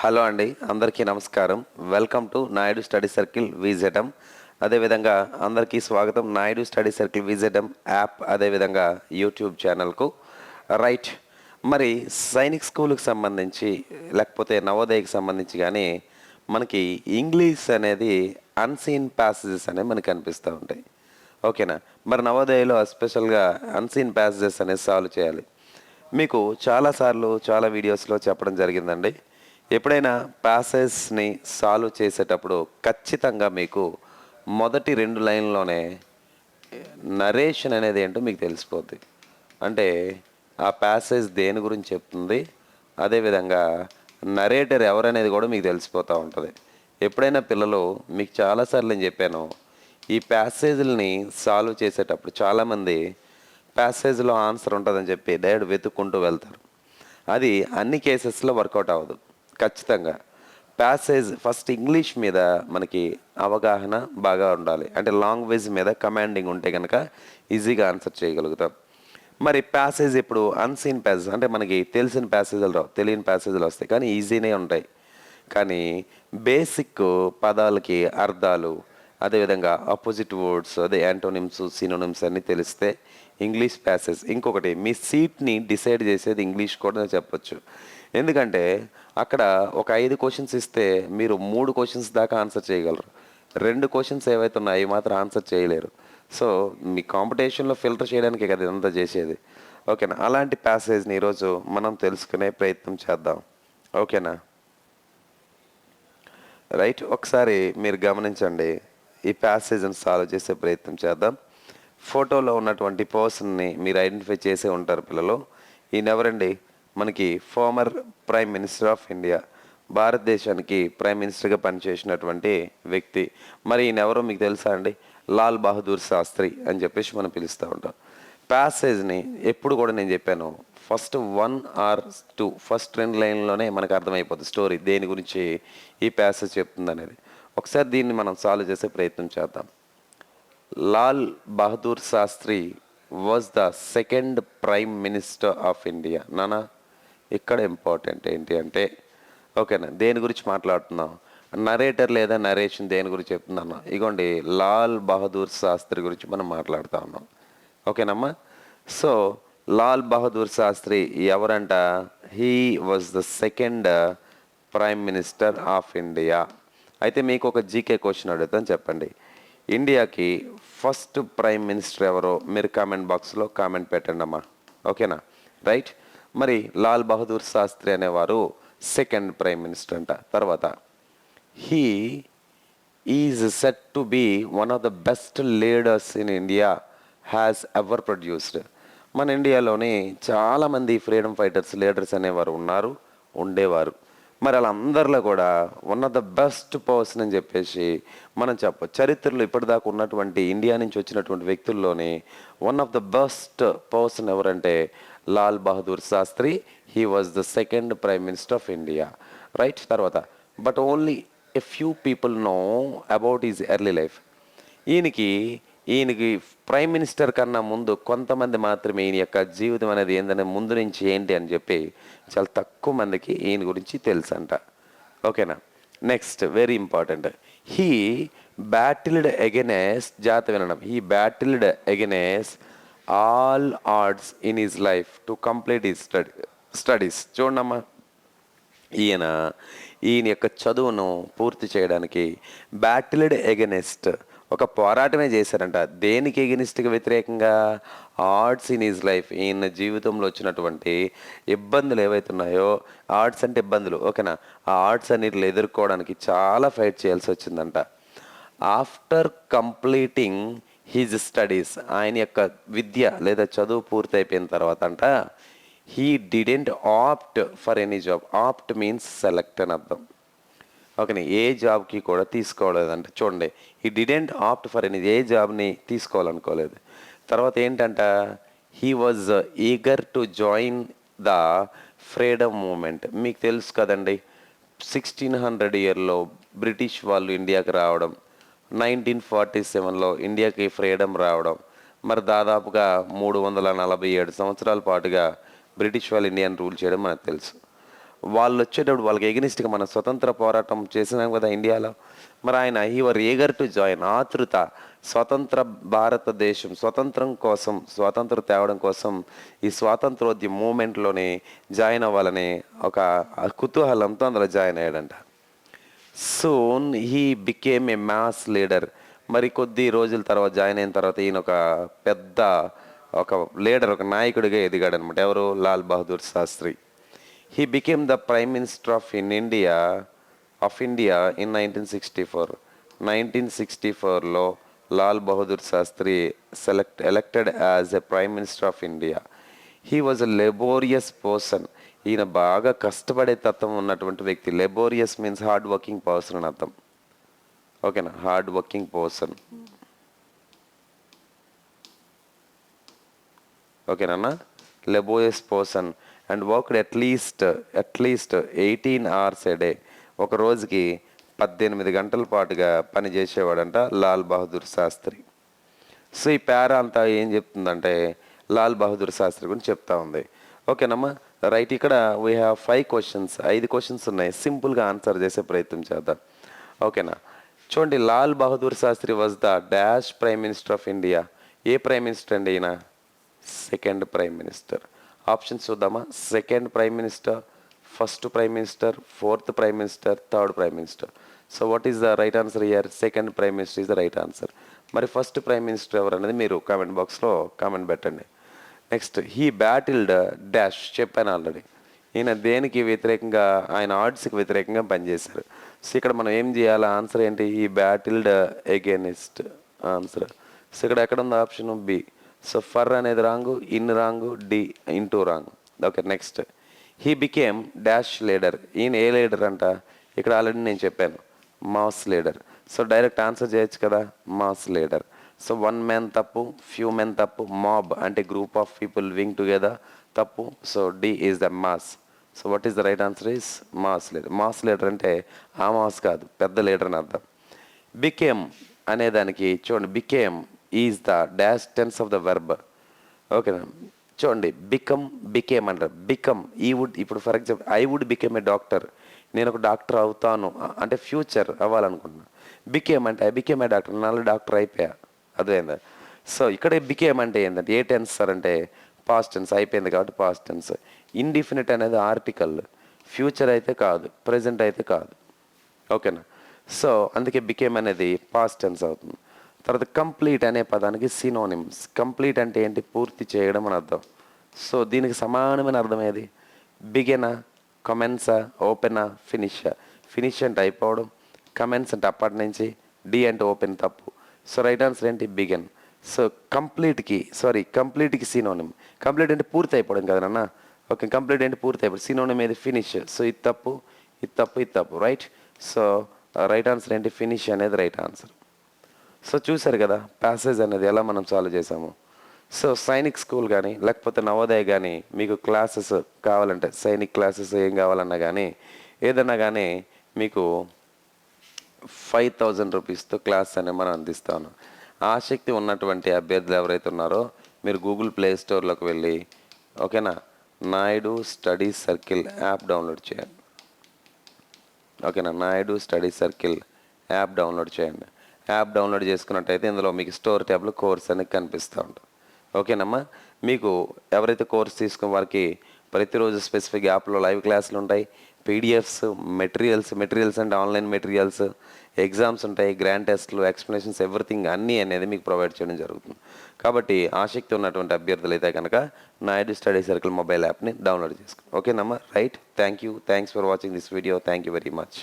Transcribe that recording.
Hello అండి అందరికీ నమస్కారం. Welcome to Naidu study circle విజెటం. అదేవిధంగా అందరికీ స్వాగతం నాయుడు స్టడీ సర్కిల్ విజెటం యాప్ అదేవిధంగా యూట్యూబ్ ఛానల్కు. రైట్ మరి సైనిక్ స్కూల్కి సంబంధించి లేకపోతే నవోదయకి సంబంధించి కానీ మనకి ఇంగ్లీష్ అనేది అన్సీన్ ప్యాసేజెస్ అనేవి మనకి కనిపిస్తూ ఉంటాయి. ఓకేనా? మరి నవోదయలో స్పెషల్గా అన్సీన్ ప్యాసేజెస్ అనేది సాల్వ్ చేయాలి. మీకు చాలాసార్లు చాలా వీడియోస్లో చెప్పడం జరిగిందండి. ఎప్పుడైనా ప్యాసేజ్ని సాల్వ్ చేసేటప్పుడు ఖచ్చితంగా మీకు మొదటి రెండు లైన్లోనే నరేషన్ అనేది ఏంటో మీకు తెలిసిపోద్ది. అంటే ఆ ప్యాసేజ్ దేని గురించి చెప్తుంది అదేవిధంగా నరేటర్ ఎవరనేది కూడా మీకు తెలిసిపోతూ ఉంటుంది. ఎప్పుడైనా పిల్లలు మీకు చాలాసార్లు నేను చెప్పాను ఈ ప్యాసేజ్ని సాల్వ్ చేసేటప్పుడు చాలామంది ప్యాసేజ్లో ఆన్సర్ ఉంటుందని చెప్పి డైరెక్ట్ వెతుక్కుంటూ వెళ్తారు. అది అన్ని కేసెస్లో వర్కౌట్ అవ్వదు. ఖచ్చితంగా. ప్యాసేజ్ ఫస్ట్ ఇంగ్లీష్ మీద మనకి అవగాహన బాగా ఉండాలి. అంటే లాంగ్వేజ్ మీద కమాండింగ్ ఉంటే కనుక ఈజీగా ఆన్సర్ చేయగలుగుతాం. మరి ప్యాసేజ్ ఇప్పుడు అన్సీన్ ప్యాసేజ్ అంటే మనకి తెలిసిన ప్యాసేజ్లు రావు తెలియని ప్యాసేజ్లు వస్తాయి. కానీ ఈజీనే ఉంటాయి. కానీ బేసిక్ పదాలకి అర్థాలు అదేవిధంగా ఆపోజిట్ వర్డ్స్ అదే యాంటోనిమ్స్ సినోనిమ్స్ అన్నీ తెలిస్తే ఇంగ్లీష్ ప్యాసేజ్ ఇంకొకటి మీ సీట్ని డిసైడ్ చేసేది ఇంగ్లీష్ కూడా చెప్పొచ్చు. ఎందుకంటే అక్కడ ఒక ఐదు క్వశ్చన్స్ ఇస్తే మీరు మూడు క్వశ్చన్స్ దాకా ఆన్సర్ చేయగలరు. రెండు క్వశ్చన్స్ ఏవైతే ఉన్నాయో అవి మాత్రం ఆన్సర్ చేయలేరు. సో మీ కాంపిటీషన్లో ఫిల్టర్ చేయడానికి కదా ఇదంతా చేసేది. ఓకేనా? అలాంటి ప్యాసేజ్ని ఈరోజు మనం తెలుసుకునే ప్రయత్నం చేద్దాం. ఓకేనా? రైట్ ఒకసారి మీరు గమనించండి. ఈ ప్యాసేజ్ని సాల్వ్ చేసే ప్రయత్నం చేద్దాం. ఫోటోలో ఉన్నటువంటి పర్సన్ని మీరు ఐడెంటిఫై చేసే ఉంటారు పిల్లలు. ఈయనెవరండి మనకి former prime minister of India. భారతదేశానికి ప్రైమ్ మినిస్టర్గా పనిచేసినటువంటి వ్యక్తి. మరి ఈయన ఎవరో మీకు తెలుసా అండి? లాల్ బహదూర్ శాస్త్రి అని చెప్పేసి మనం పిలుస్తూ ఉంటాం. ప్యాసేజ్ని ఎప్పుడు కూడా నేను చెప్పాను. First one or two first రెండు లైన్లోనే మనకు అర్థమైపోతుంది స్టోరీ దేని గురించి ఈ ప్యాసేజ్ చెప్తుంది అనేది ఒకసారి దీన్ని మనం సాల్వ్ చేసే ప్రయత్నం చేద్దాం. Lal Bahadur Shastri was the second prime minister of India నానా ఇక్కడ ఇంపార్టెంట్ ఏంటి అంటే ఓకేనా దేని గురించి మాట్లాడుతున్నాం నరేటర్ లేదా నరేషన్ దేని గురించి చెప్తున్నాను ఇగోండి లాల్ బహదూర్ శాస్త్రి గురించి మనం మాట్లాడుతూ ఉన్నాం. ఓకేనమ్మా? సో లాల్ బహదూర్ శాస్త్రి ఎవరంట? He was the second prime minister of India అయితే మీకు ఒక జీకే క్వశ్చన్ అడుగుతాను చెప్పండి. ఇండియాకి ఫస్ట్ ప్రైమ్ మినిస్టర్ ఎవరో మీరు కామెంట్ బాక్స్లో కామెంట్ పెట్టండి అమ్మా ఓకేనా? రైట్? మరి లాల్ బహదూర్ శాస్త్రి అనేవారు సెకండ్ ప్రైమ్ మినిస్టర్ అంట. తర్వాత he is set to be one of the best leaders in India has ever produced. మన ఇండియాలోని చాలామంది ఫ్రీడమ్ ఫైటర్స్ లీడర్స్ అనేవారు ఉన్నారు ఉండేవారు. మరి అలా అందరిలో కూడా one of the best person అని చెప్పేసి మనం చెప్ప చరిత్రలో ఇప్పటిదాకా ఉన్నటువంటి ఇండియా నుంచి వచ్చినటువంటి వ్యక్తుల్లోని one of the best person ఎవరంటే Lal Bahadur Shastri. He was the second prime minister of India right తర్వాత. But only a few people know about is early life ఈయనకి ఈయనకి ప్రైమ్ మినిస్టర్ కన్నా ముందు కొంతమంది మాత్రమే ఈయన యొక్క జీవితం అనేది ఏంటనే ముందు నుంచి ఏంటి అని చెప్పి చాలా తక్కువ మందికి ఈయన గురించి తెలుసు అంట ఓకేనా? Next very important he battled against జాత వినడం he battled against all odds in his life to complete his study studies చూడమ్మా ఈయన ఈయన యొక్క చదువును పూర్తి చేయడానికి బ్యాటిల్డ్ ఎగెనెస్ట్ ఒక పోరాటమే చేశారంట. దేనికి ఎగెనిస్ట్కి వ్యతిరేకంగా? Odds in is life. ఈయన జీవితంలో వచ్చినటువంటి ఇబ్బందులు ఏవైతే ఉన్నాయో ఆర్ట్స్ అంటే ఇబ్బందులు. ఓకేనా? ఆ ఆర్ట్స్ అన్నిటిని ఎదుర్కోవడానికి చాలా ఫైట్ చేయాల్సి వచ్చిందంట. ఆఫ్టర్ కంప్లీటింగ్ హీజ్ స్టడీస్ ఆయన యొక్క విద్య లేదా చదువు పూర్తయిపోయిన తర్వాత అంట he didn't opt for any job opt means select అని అర్థం. ఓకే ఏ జాబ్కి కూడా తీసుకోలేదంట. చూడండి ఈ డిడెంట్ ఆప్ట్ ఫర్ ఎనీ ఏ జాబ్ని తీసుకోవాలనుకోలేదు. తర్వాత ఏంటంట he was eager to join the freedom movement మీకు తెలుసు కదండి సిక్స్టీన్ హండ్రెడ్ ఇయర్లో బ్రిటిష్ వాళ్ళు ఇండియాకి రావడం నైన్టీన్ ఫార్టీ సెవెన్లో ఇండియాకి ఫ్రీడమ్ రావడం మరి దాదాపుగా మూడు వందల నలభై ఏడు సంవత్సరాల పాటుగా బ్రిటిష్ వాళ్ళు ఇండియాని రూల్ చేయడం మనకు తెలుసు. వాళ్ళు వచ్చేటప్పుడు వాళ్ళకి ఎగనిస్ట్గా మన స్వతంత్ర పోరాటం చేసినాం కదా ఇండియాలో. మరి ఆయన he were eager to join ఆతృత స్వతంత్ర భారతదేశం స్వతంత్రం కోసం స్వాతంత్రం తేవడం కోసం ఈ స్వాతంత్రోద్యమ మూమెంట్లోనే జాయిన్ అవ్వాలని ఒక కుతూహలంతో అందులో join అయ్యాడంట. Soon he became a mass leader. మరి కొద్ది రోజుల తర్వాత జాయిన్ అయిన తర్వాత ఈయన ఒక పెద్ద ఒక లీడర్ ఒక నాయకుడిగా ఎదిగాడు అనమాట ఎవరు? Lal Bahadur Shastri. He became the prime minister of in India of India in nineteen sixty four nineteen sixty ఫోర్లో Lal Bahadur Shastri select elected as a prime minister of India he was a laborious person ఈయన బాగా కష్టపడే తత్వం ఉన్నటువంటి వ్యక్తి. Laborious means hard working person అని అర్థం. ఓకేనా హార్డ్ వర్కింగ్ పర్సన్ ఓకేనా laborious person and worked at least at least eighteen hours a day ఒక రోజుకి పద్దెనిమిది గంటల పాటుగా పని చేసేవాడంట లాల్ బహదూర్ శాస్త్రి. సో ఈ పేర అంతా ఏం చెప్తుందంటే లాల్ బహదూర్ శాస్త్రి గురించి చెప్తా ఉంది. ఓకేనమ్మా రైట్ ఇక్కడ వీ హ్యావ్ ఫైవ్ క్వశ్చన్స్ ఐదు క్వశ్చన్స్ ఉన్నాయి. సింపుల్గా ఆన్సర్ చేసే ప్రయత్నం చేద్దాం. ఓకేనా చూడండి Lal Bahadur Shastri was the dash prime minister of India A prime minister అండి ఈయన? సెకండ్ ప్రైమ్ మినిస్టర్ ఆప్షన్స్ చూద్దామా? Second prime minister first prime minister fourth prime minister third prime minister so what is the right answer here second prime minister is the right answer మరి first prime minister ఎవరు అనేది మీరు comment బాక్స్లో comment పెట్టండి. Next he battled dash చెప్పాను already ఈయన దేనికి వ్యతిరేకంగా ఆయన ఆర్ట్స్కి వ్యతిరేకంగా పనిచేశారు. సో ఇక్కడ మనం ఏం చేయాలి? ఆన్సర్ ఏంటి? ఈ బ్యాటిల్డ్ అగేనిస్ట్ ఆన్సర్ సో ఇక్కడ ఎక్కడ ఉంది ఆప్షన్ బి సో ఫర్ అనేది wrong in wrong D into wrong. Okay next he became dash leader ఈయన ఏ లీడర్ అంట? ఇక్కడ ఆల్రెడీ నేను చెప్పాను. Mass leader so direct answer చేయొచ్చు కదా? Mass leader so one man తప్పు ఫ్యూ మెన్ తప్పు మాబ్ అంటే group of people wing together తప్పు. So D is the mass so what is the right answer is mass leader mass leader అంటే ఆ mass కాదు పెద్ద లీడర్ అని అర్థం. బికేమ్ అనేదానికి చూడండి became is the dash tense of the verb ఓకేనా చూడండి బికమ్ బికేమ్ అంటారు. బికమ్ ఈ వుడ్ ఇప్పుడు for example I would became a doctor నేను ఒక డాక్టర్ అవుతాను. అంటే ఫ్యూచర్ అవ్వాలనుకుంటున్నాను బికేమ్ అంటే ఐ బికేమ్ ఏ డాక్టర్ నాలుగు డాక్టర్ అయిపోయా. అదేందా సో ఇక్కడ బికేమ్ అంటే ఏంటంటే ఏ టెన్స్ సార్ అంటే పాస్ట్ టెన్స్ అయిపోయింది కాబట్టి పాస్ట్ టెన్స్ ఇండిఫినిట్ అనేది ఆర్టికల్ ఫ్యూచర్ అయితే కాదు. ప్రజెంట్ అయితే కాదు. ఓకేనా సో అందుకే బికేమ్ అనేది పాస్ట్ టెన్స్ అవుతుంది. తర్వాత కంప్లీట్ అనే పదానికి సినోనిమ్స్ కంప్లీట్ అంటే ఏంటి? పూర్తి చేయడం అని అర్థం. సో దీనికి సమానమైన అర్థం ఏది? బిగెనా కమెన్సా ఓపెనా ఫినిష్ ఫినిష్ అంటే అయిపోవడం. కమెన్స్ అంటే అప్పటి నుంచి. డి అంటే ఓపెన్ తప్పు. సో రైట్ ఆన్సర్ ఏంటి? బిగెన్ సో కంప్లీట్కి సారీ కంప్లీట్కి సినోనిమ్ కంప్లీట్ అంటే పూర్తి అయిపోవడం కదనన్నా ఓకే కంప్లీట్ అంటే పూర్తి అయిపోవడం. సినోనిమ్ ఏది? ఫినిష్ సో ఇది తప్పు ఇది తప్పు ఇది తప్పు రైట్ సో రైట్ ఆన్సర్ ఏంటి? ఫినిష్ అనేది రైట్ ఆన్సర్ సో చూశారు కదా ప్యాసేజ్ అనేది ఎలా మనం సాల్వ్ చేసాము సో సైనిక్ స్కూల్ కానీ లేకపోతే నవోదయ కానీ మీకు క్లాసెస్ కావాలంటే సైనిక్ క్లాసెస్ ఏం కావాలన్నా కానీ ఏదన్నా కానీ మీకు ఫైవ్ థౌజండ్ రూపీస్తో క్లాస్ అనేది మనం అందిస్తాను ఆసక్తి ఉన్నటువంటి అభ్యర్థులు ఎవరైతే ఉన్నారో మీరు గూగుల్ ప్లే స్టోర్లోకి వెళ్ళి ఓకేనా Naidu study circle app download చేయండి. ఓకేనా Naidu study circle app download చేయండి. యాప్ డౌన్లోడ్ చేసుకున్నట్టయితే ఇందులో మీకు స్టోర్ ట్యాబ్లో కోర్స్ అనేది కనిపిస్తూ ఉంటుంది. ఓకేనమ్మా? మీకు ఎవరైతే కోర్స్ తీసుకున్న వారికి ప్రతిరోజు స్పెసిఫిక్ యాప్లో లైవ్ క్లాసులు ఉంటాయి. పీడిఎఫ్స్ మెటీరియల్స్ మెటీరియల్స్ అంటే ఆన్లైన్ మెటీరియల్స్ ఎగ్జామ్స్ ఉంటాయి గ్రాండ్ టెస్ట్లు ఎక్స్ప్లెనేషన్స్ ఎవ్రీథింగ్ అన్నీ అనేది మీకు ప్రొవైడ్ చేయడం జరుగుతుంది. కాబట్టి ఆసక్తి ఉన్నటువంటి అభ్యర్థులు అయితే కనుక నాయుడు స్టడీ సర్కిల్ మొబైల్ యాప్ని డౌన్లోడ్ చేసుకోండి. ఓకేనమ్మా? Right thank you thanks for watching this video thank you very much